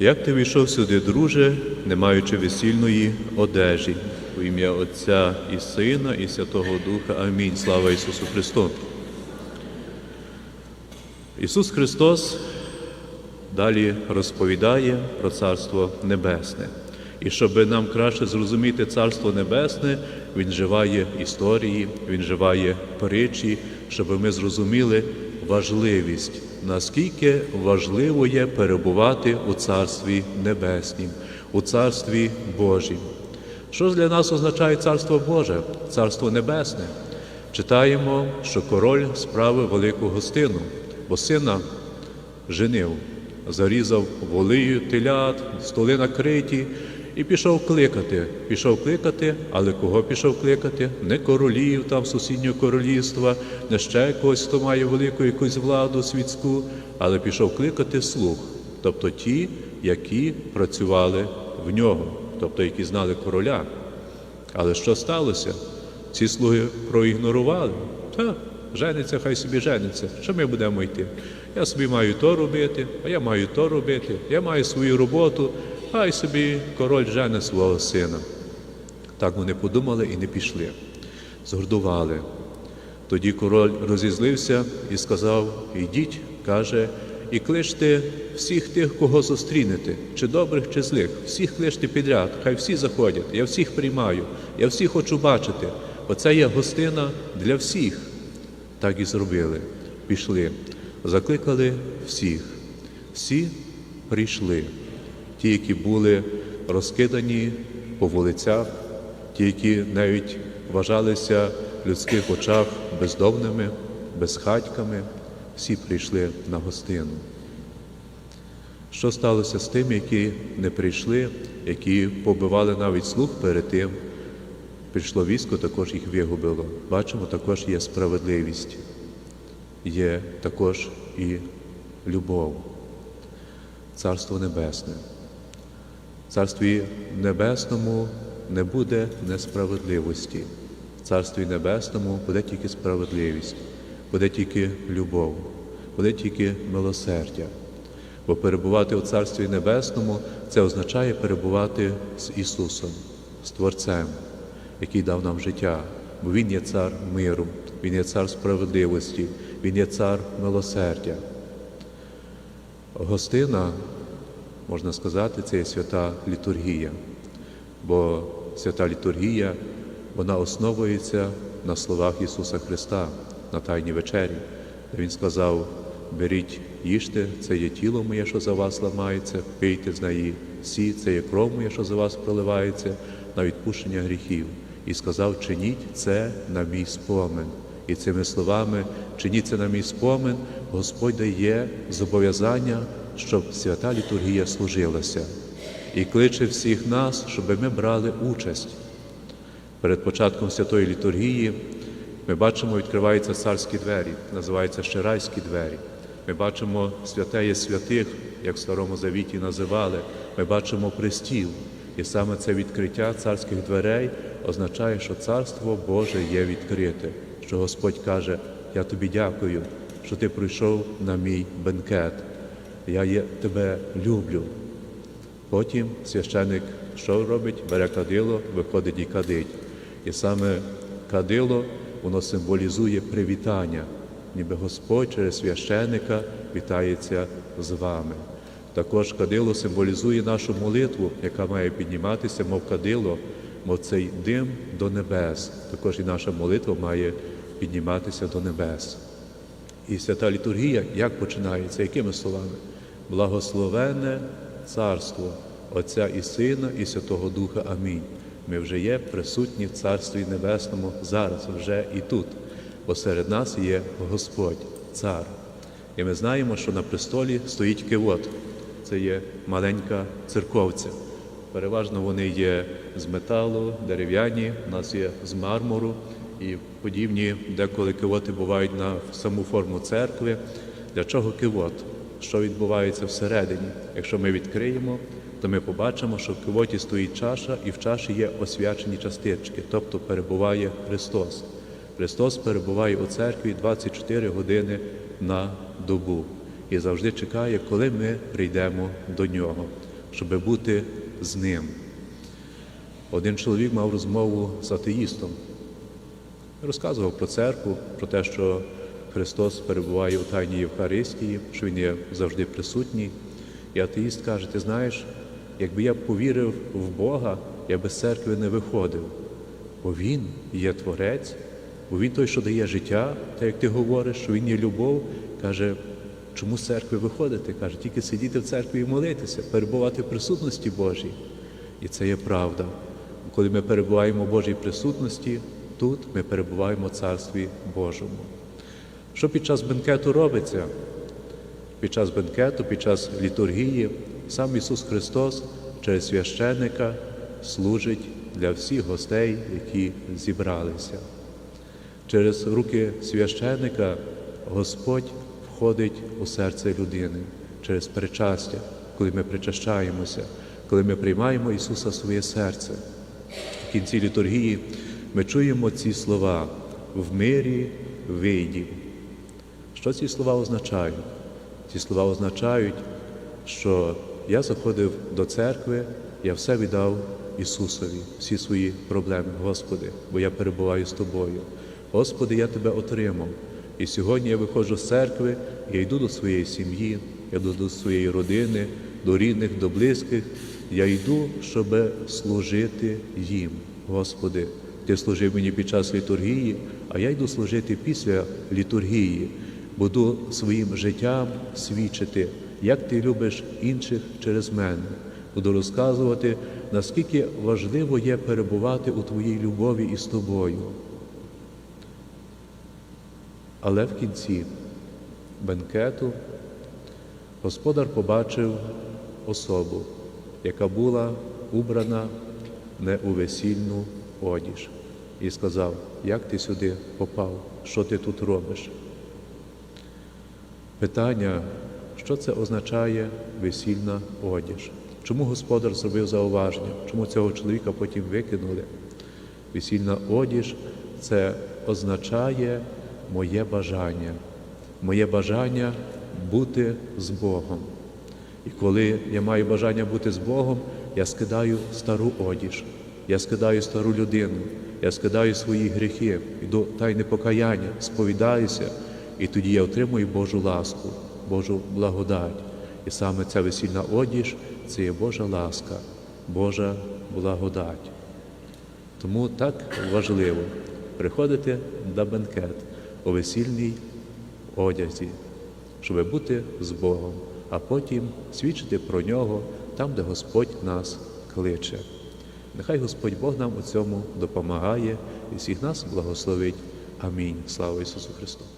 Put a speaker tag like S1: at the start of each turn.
S1: Як ти війшов сюди, друже, не маючи весільної одежі, у ім'я Отця і Сина, і Святого Духа. Амінь. Слава Ісусу Христу. Ісус Христос далі розповідає про Царство Небесне. І щоб нам краще зрозуміти Царство Небесне, Він живає історії, Він живає притчі, щоб ми зрозуміли важливість, наскільки важливо є перебувати у Царстві Небеснім, у Царстві Божім. Що для нас означає Царство Боже, Царство Небесне? Читаємо, що король справив велику гостину, бо сина женив, зарізав волею телят, столи накриті і пішов кликати. Пішов кликати, але кого пішов кликати? Не королів там сусіднього королівства, не ще когось, хто має велику якусь владу світську, але пішов кликати слуг, тобто ті, які працювали в нього, тобто які знали короля. Але що сталося? Ці слуги проігнорували. Та, жениться, хай собі жениться. Що ми будемо йти? Я собі маю то робити, а я маю то робити, я маю свою роботу, хай собі король жене свого сина. Так вони подумали і не пішли. Згордували. Тоді король розізлився і сказав: Ідіть, каже, і кличте всіх тих, кого зустрінете, чи добрих, чи злих, всіх кличте підряд, хай всі заходять, я всіх приймаю, я всіх хочу бачити. Оце є гостина для всіх. Так і зробили. Пішли, закликали всіх. Всі прийшли. Ті, які були розкидані по вулицях, ті, які навіть вважалися в людських очах бездомними, безхатьками, всі прийшли на гостину. Що сталося з тими, які не прийшли, які побивали навіть слух перед тим? Прийшло військо, також їх вигубило. Бачимо, також є справедливість, є також і любов, Царство Небесне. Царстві Небесному не буде несправедливості. В Царстві Небесному буде тільки справедливість, буде тільки любов, буде тільки милосердя. Бо перебувати у Царстві Небесному це означає перебувати з Ісусом, з Творцем, який дав нам життя, бо Він є цар миру, Він є цар справедливості, Він є цар милосердя. Гостина, можна сказати, це є свята літургія, бо свята літургія вона основується на словах Ісуса Христа на Тайній вечері, де Він сказав: беріть, їжте, це є тіло моє, що за вас ламається, пийте з неї всі, це є кров моя, що за вас проливається, на відпущення гріхів. І сказав, чиніть це на мій спомин. І цими словами чиніть це на мій спомин, Господь дає зобов'язання, щоб свята літургія служилася. І кличе всіх нас, щоб ми брали участь. Перед початком святої літургії ми бачимо, відкриваються царські двері, називаються ще райські двері. Ми бачимо святеє святих, як в Старому Завіті називали. Ми бачимо престіл. І саме це відкриття царських дверей означає, що Царство Боже є відкрите, що Господь каже: Я тобі дякую, що ти прийшов на мій бенкет. Я є, тебе люблю. Потім священик що робить? Бере кадило, виходить і кадить. І саме кадило воно символізує привітання, ніби Господь через священика вітається з вами. Також кадило символізує нашу молитву, яка має підніматися, мов кадило, мов цей дим до небес. Також і наша молитва має підніматися до небес. І свята літургія як починається? Якими словами? Благословене царство Отця і Сина, і Святого Духа. Амінь. Ми вже є присутні в Царстві Небесному зараз, вже і тут, бо серед нас є Господь, Цар. І ми знаємо, що на престолі стоїть кивот. Це є маленька церковця. Переважно вони є з металу, дерев'яні, у нас є з мармуру і подібні, деколи кивоти бувають на саму форму церкви. Для чого кивот? Що відбувається всередині? Якщо ми відкриємо, то ми побачимо, що в кивоті стоїть чаша, і в чаші є освячені частички, тобто перебуває Христос. Христос перебуває у церкві 24 години на добу і завжди чекає, коли ми прийдемо до Нього. щоб бути з Ним. Один чоловік мав розмову з атеїстом. Розказував про церкву, про те, що Христос перебуває у Тайній Євхаристії, що Він є завжди присутній. І атеїст каже: ти знаєш, якби я повірив в Бога, я без церкви не виходив. Бо Він є Творець, бо Він той, що дає життя, так як ти говориш, що Він є любов, каже, чому з церкви виходити? Каже, тільки сидіти в церкві і молитися, перебувати в присутності Божій. І це є правда. Коли ми перебуваємо в Божій присутності, тут ми перебуваємо в Царстві Божому. Що під час бенкету робиться? Під час бенкету, під час літургії, сам Ісус Христос через священника служить для всіх гостей, які зібралися. Через руки священника Господь входить у серце людини через причастя, коли ми причащаємося, коли ми приймаємо Ісуса в своє серце. В кінці літургії ми чуємо ці слова в мирі вийді. Що ці слова означають? Ці слова означають, що я заходив до церкви, я все віддав Ісусові, всі свої проблеми, Господи, бо я перебуваю з Тобою. Господи, я Тебе отримав. І сьогодні я виходжу з церкви, я йду до своєї сім'ї, я йду до своєї родини, до рідних, до близьких. Я йду, щоб служити їм, Господи. Ти служив мені під час літургії, а я йду служити після літургії. Буду своїм життям свідчити, як ти любиш інших через мене. Буду розказувати, наскільки важливо є перебувати у твоїй любові із тобою. Але в кінці бенкету господар побачив особу, яка була убрана не у весільну одіж, і сказав, як ти сюди попав, що ти тут робиш? Питання, що це означає весільна одіж? Чому господар зробив зауваження? Чому цього чоловіка потім викинули? Весільна одіж це означає моє бажання, моє бажання бути з Богом. І коли я маю бажання бути з Богом, я скидаю стару одіж, я скидаю стару людину, я скидаю свої гріхи, йду тайне покаяння, сповідаюся, і тоді я отримую Божу ласку, Божу благодать. І саме ця весільна одіж це є Божа ласка, Божа благодать. Тому так важливо приходити на бенкет у весільній одязі, щоб бути з Богом, а потім свідчити про нього там, де Господь нас кличе. Нехай Господь Бог нам у цьому допомагає і всіх нас благословить. Амінь. Слава Ісусу Христу!